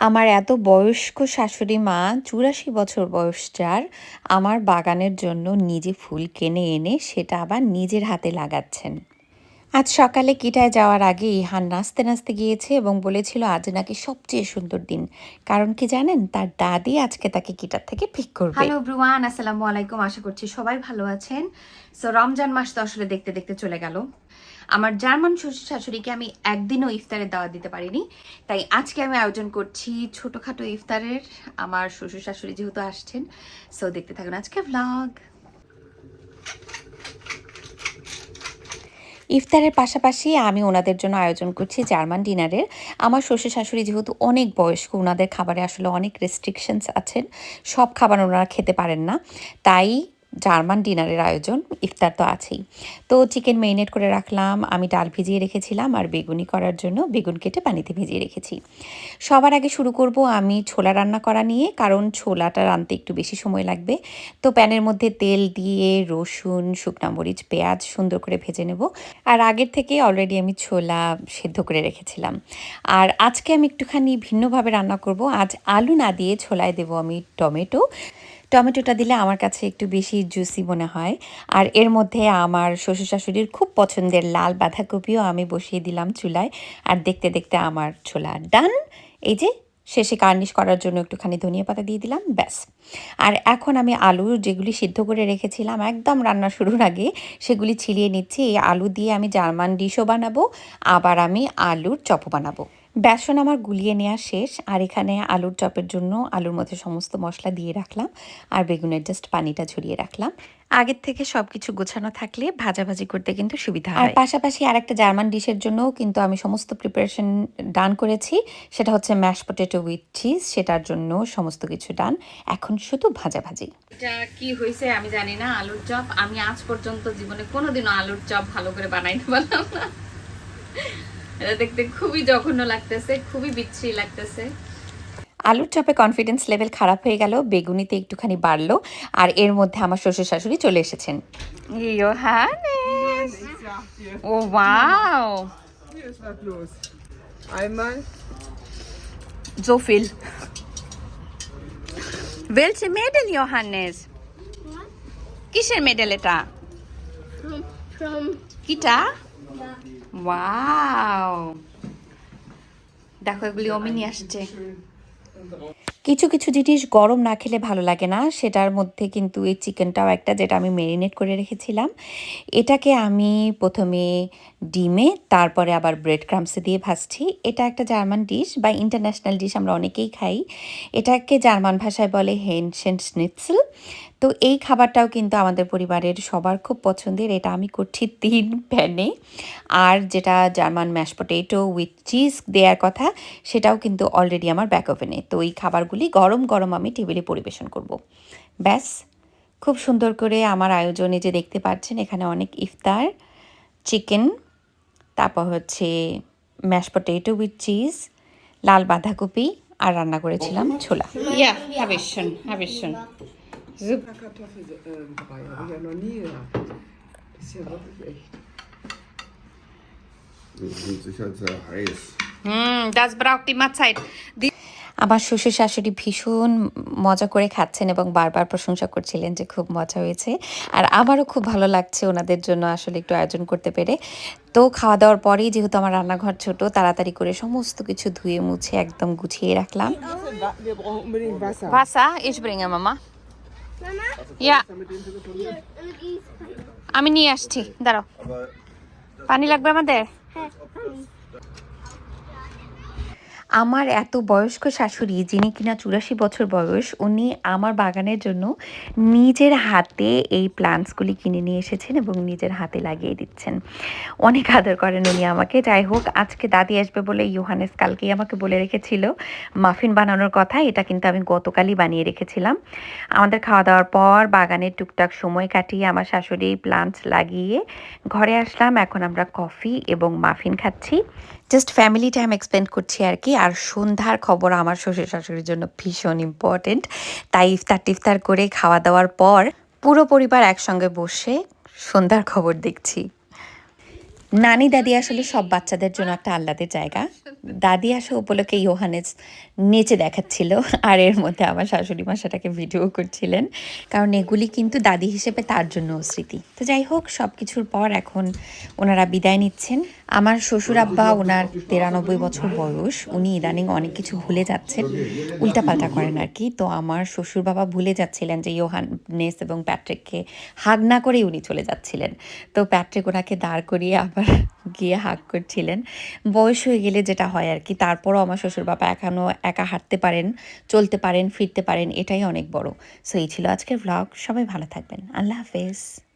আমার এত বয়স্ক শাশুড়ি মা, চুরাশি বছর বয়স যার, আমার বাগানের জন্য নিজে ফুল কেনে এনে সেটা আবার নিজের হাতে লাগাচ্ছেন। আজ সকালে কিটায় যাওয়ার আগে ইহান নাচতে নাচতে গিয়েছে এবং বলেছিল, আজ নাকি সবচেয়ে সুন্দর দিন। কারণ কি জানেন, তার দাদি আজকে তাকে কিটার থেকে পিক করবে। হ্যালো ব্রুয়ান আসসালামু আলাইকুম। আশা করছি সবাই ভালো আছেন। সো রমজান মাস তো আসলে দেখতে দেখতে চলে গেল। আমার জার্মান শ্বশুর শাশুড়িকে আমি একদিনও ইফতারের দাওয়াত দিতে পারিনি। তাই আজকে আমি আয়োজন করছি ছোটোখাটো ইফতারের। আমার শ্বশুর শাশুড়ি যেহেতু আসছেন সো দেখতে থাকুন আজকে ভ্লগ ইফতারের পাশাপাশি আমি ওনাদের জন্য আয়োজন করছি জার্মান ডিনারের। আমার শ্বশুর শাশুড়ি যেহেতু অনেক বয়স্ক, ওনাদের খাবারে আসলে অনেক রেস্ট্রিকশনস আছেন। সব খাবার ওনারা খেতে পারেন না। তাই জার্মান ডিনারের আয়োজন, ইফতার তো আছেই। তো চিকেন মেরিনেট করে রাখলাম, আমি ডাল ভিজিয়ে রেখেছিলাম আর বেগুনি করার জন্য বেগুন কেটে পানিতে ভিজিয়ে রেখেছি। সবার আগে শুরু করব আমি ছোলা রান্না করা নিয়ে, কারণ ছোলাটা রানতে একটু বেশি সময় লাগবে। তো প্যানের মধ্যে তেল দিয়ে রসুন, শুকনা মরিচ, পেঁয়াজ সুন্দর করে ভেজে নেব। আর আগের থেকে অলরেডি আমি ছোলা সেদ্ধ করে রেখেছিলাম। আর আজকে আমি একটুখানি ভিন্নভাবে রান্না করব। আজ আলু না দিয়ে ছোলায় দেবো আমি টমেটো। টমেটোটা দিলে আমার কাছে একটু বেশি জুসি মনে হয়। আর এর মধ্যে আমার শ্বশুর শাশুড়ির খুব পছন্দের লাল বাঁধাকপিও আমি বসিয়ে দিলাম চুলায়। আর দেখতে দেখতে আমার ছোলা ডান। এই যে, শেষে গার্নিশ করার জন্য একটুখানি ধনিয়া পাতা দিয়ে দিলাম, ব্যাস। আর এখন আমি আলু যেগুলি সিদ্ধ করে রেখেছিলাম, একদম রান্না শুরুর আগে সেগুলি ছিলিয়ে নিচ্ছি। এই আলু দিয়ে আমি জার্মান ডিশও বানাবো, আবার আমি আলুর চপও বানাবো। বেসন আমার গুলিয়ে নেওয়া শেষ আর এখানে আলুর চপের জন্য আলুর মধ্যে সমস্ত মশলা দিয়ে রাখলাম আর বেগুনের জাস্ট পানিটা ঝরিয়ে রাখলাম। আগের থেকে সব কিছু গোছানো থাকলে ভাজাভাজি করতে কিন্তু সুবিধা হয়। আর পাশাপাশি আর একটা জার্মান ডিশের জন্যও কিন্তু আমি সমস্ত প্রিপারেশন ডান করেছি সেটা হচ্ছে ম্যাশ পটেটো উইথ চিজ সেটার জন্য সমস্ত কিছু ডান এখন শুধু ভাজাভাজি। এটা কি হয়েছে আমি জানি না আলুর চপ। আমি আজ পর্যন্ত জীবনে কোনোদিনও আলুর চপ ভালো করে বানাইতে পারলাম না এটা দেখতে খুবই জঘন্য লাগতেছে খুবই বিচ্ছিরি লাগতেছে। আলুর চপে কনফিডেন্স লেভেল খারাপ হয়ে গেল বেগুনিতে একটুখানি বাড়লো আর এর মধ্যে আমার শ্বশুর শাশুড়ি চলে এসেছেন। ও wow! viel. Welche Mädel, Johannes? কিসের মেডেল এটা? কিটা? ওয়াও দেখো এগুলি অমি নিয়ে আসছে। কিছু কিছু জিনিস গরম না খেলে ভালো লাগে না সেটার মধ্যে কিন্তু এই চিকেনটাও একটা যেটা আমি মেরিনেট করে রেখেছিলাম। এটাকে আমি প্রথমে ডিমে, তারপরে আবার ব্রেড ক্রামসে দিয়ে ভাজছি। এটা একটা জার্মান ডিশ বা ইন্টারন্যাশনাল ডিশ আমরা অনেকেই খাই। এটাকে জার্মান ভাষায় বলে হেনশেন স্নিটসেল তো এই খাবারটাও কিন্তু আমাদের পরিবারের সবার খুব পছন্দের। এটা আমি করছি তিন প্যানে। আর যেটা German mash potato with cheese দেওয়ার কথা, সেটাও কিন্তু অলরেডি আমার ব্যাক ওভেনে তো এই খাবারগুলি গরম গরম আমি টেবিলে পরিবেশন করব। ব্যাস, খুব সুন্দর করে আমার আয়োজনে যে দেখতে পাচ্ছেন, এখানে অনেক ইফতার, চিকেন তারপর হচ্ছে ম্যাশ পটেটো উইথ চিজ লাল বাঁধাকপি আর রান্না করেছিলাম ছোলা। Das braucht immer Zeit. Die আমার শ্বশুর শাশুড়ি ভীষণ মজা করে খাচ্ছেন এবং বারবার প্রশংসা করছিলেন যে খুব মজা হয়েছে। আর আমারও খুব ভালো লাগছে ওনাদের জন্য আসলে একটু আয়োজন করতে পেরে। তো খাওয়া দাওয়ার পরেই যেহেতু আমার রান্নাঘর ছোট, তাড়াতাড়ি করে সমস্ত কিছু ধুয়ে মুছে একদম গুছিয়ে রাখলাম। আমি নিয়ে আসছি, দাঁড়াও। পানি লাগবে আমাদের? আমার এত বয়স্ক শাশুড়ি, যিনি কিনা চুরাশি বছর বয়স, উনি আমার বাগানের জন্য নিজের হাতে এই প্লান্টসগুলি কিনে নিয়ে এসেছেন এবং নিজের হাতে লাগিয়ে দিচ্ছেন। অনেক আদর করেন উনি আমাকে। যাই হোক, আজকে দাদি আসবে বলে ইউহানেস কালকেই আমাকে বলে রেখেছিল মাফিন বানানোর কথা। এটা কিন্তু আমি গতকালই বানিয়ে রেখেছিলাম। আমাদের খাওয়া দাওয়ার পর বাগানের টুকটাক সময় কাটিয়ে আমার শাশুড়ি প্লান্টস লাগিয়ে ঘরে আসলাম। এখন আমরা কফি এবং মাফিন খাচ্ছি। জাস্ট ফ্যামিলি টাইম এক্সপেন্ড করছি আর কি আর সন্ধ্যার খবর আমার শ্বশুর শাশুড়ির জন্য ভীষণ ইম্পর্টেন্ট তাই ইফতার টিফতার করে খাওয়া দাওয়ার পর পুরো পরিবার একসঙ্গে বসে সন্ধ্যার খবর দেখছি। নানি, দাদি আসলে সব বাচ্চাদের জন্য একটা আহ্লাদের জায়গা। দাদি আসা উপলক্ষে ইয়োহানেস নেচে দেখাচ্ছিল, আর এর মধ্যে আমার শাশুড়ি মা সেটাকে ভিডিও করছিলেন, কারণ এগুলি কিন্তু দাদি হিসেবে তার জন্য স্মৃতি। তো যাই হোক সব কিছুর পর এখন ওনারা বিদায় নিচ্ছেন। আমার শ্বশুর আব্বা, ওনার তিরানব্বই বছর বয়স, উনি ইদানিং অনেক কিছু ভুলে যাচ্ছেন, উল্টাপাল্টা করেন আর কি। তো আমার শ্বশুর বাবা ভুলে যাচ্ছিলেন যে ইয়োহানেস এবং প্যাট্রিককে হাগ না করেই উনি চলে যাচ্ছিলেন। তো প্যাট্রিক ওনাকে দাঁড় করিয়ে আবার গিয়ে হাক করছিলেন। বয়স হয়ে গেলে যেটা হয় আর কি, তারপরও আমার শ্বশুর বাবা এখনও একা হাঁটতে পারেন, চলতে পারেন, ফিরতে পারেন, এটাই অনেক বড়। সো এই ছিল আজকের ব্লগ সবাই ভালো থাকবেন। আল্লাহ হাফেজ।